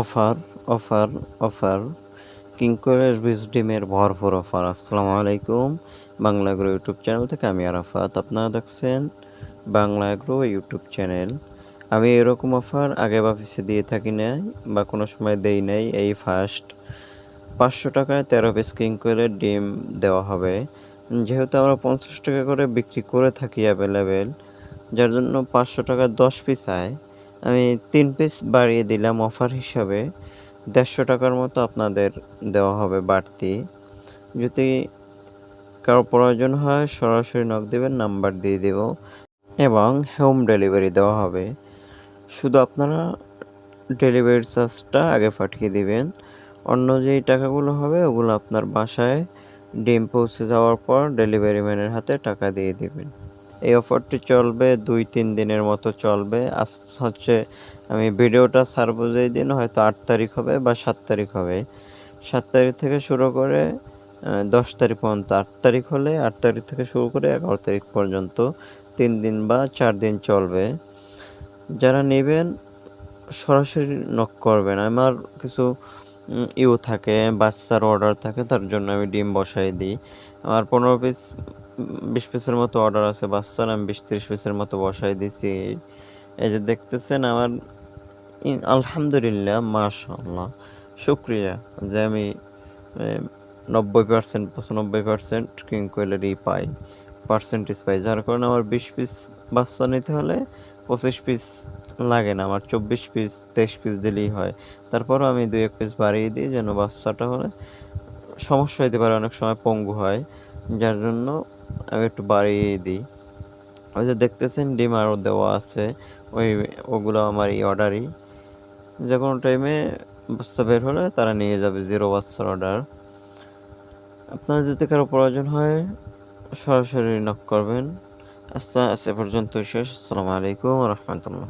Offer offer offer. কিঙ্করের বীজ ডিমের ভরপুর অফার। আসসালামু আলাইকুম। বাংলা এগ্রো ইউটিউব চ্যানেল থেকে আমি আরাফাত। আপনারা দেখছেন বাংলা এগ্রো ইউটিউব চ্যানেল। আমি এরকম অফার আগে বা দিয়ে থাকি না বা কোনো সময় দেই নাই। এই ফার্স্ট পাঁচশো টাকায় তেরো পিস কিঙ্করের ডিম দেওয়া হবে। যেহেতু আমরা পঞ্চাশ টাকা করে বিক্রি করে থাকি অ্যাভেলেবেল যার জন্য পাঁচশো টাকা দশ পিস আয়। আমি তিন পিস বাড়িয়ে দিলাম অফার হিসাবে। দেড়শো টাকার মতো আপনাদের দেওয়া হবে বাড়তি। যদি কারও প্রয়োজন হয়, সরাসরি নক দেবেন নাম্বার দিয়ে দেব এবং হোম ডেলিভারি দেওয়া হবে। শুধু আপনারা ডেলিভারি চার্জটা আগে পাঠিয়ে দিবেন। অন্য যেই টাকাগুলো হবে, ওগুলো আপনার বাসায় ডিম পৌঁছে যাওয়ার পর ডেলিভারি ম্যানের হাতে টাকা দিয়ে দিবেন। এই অফারটি চলবে দুই, তিন দিনের মতো চলবে। আজ হচ্ছে আমি ভিডিওটা ছাড়বো যেই দিন, হয়তো আট তারিখ হবে বা সাত তারিখ হবে। সাত তারিখ থেকে শুরু করে দশ তারিখ পর্যন্ত, আট তারিখ হলে আট তারিখ থেকে শুরু করে এগারো তারিখ পর্যন্ত তিন দিন বা চার দিন চলবে। যারা নেবেন, সরাসরি নক করবেন। আমার কিছু ইউ থাকে, বাচ্চার অর্ডার থাকে, তার জন্য আমি ডিম বসাই দিই। আমার পনেরো পিস বিশ পিসের মতো অর্ডার আছে, বাচ্চার আমি বিশ তিরিশ পিসের মতো বসাই দিছি। এই যে দেখতেছেন আমার আলহামদুলিল্লাহ মাশাল্লাহ শুক্রিয়া যে আমি নব্বই পার্সেন্ট পঁচানব্বই পার্সেন্ট কিং কোয়েলেরই পাই পার্সেন্টেজ পাই। যার কারণে আমার বিশ পিস বাচ্চা নিতে হলে পঁচিশ পিস লাগে না, আমার চব্বিশ পিস, তেইশ পিস দিলেই হয়। তারপরও আমি দুই এক পিস বাড়িয়ে দিই যেন বাচ্চাটা হলে সমস্যা হতে পারে, অনেক সময় পঙ্গু হয়। যার জন্য আমি একটু বাড়িয়ে দিই। ওই যে দেখতেছেন ডিম আরও দেওয়া আছে, ওই ওগুলো আমার এই অর্ডারই যে কোনো টাইমে বাচ্চা বের হলে তারা নিয়ে যাবে জিরো বাচ্চার অর্ডার আপনার যদি কারও প্রয়োজন হয়, সরাসরি নক করবেন। আচ্ছা আজ পর্যন্ত শেষ। আসসালামু আলাইকুম রহমতুল্লাহ।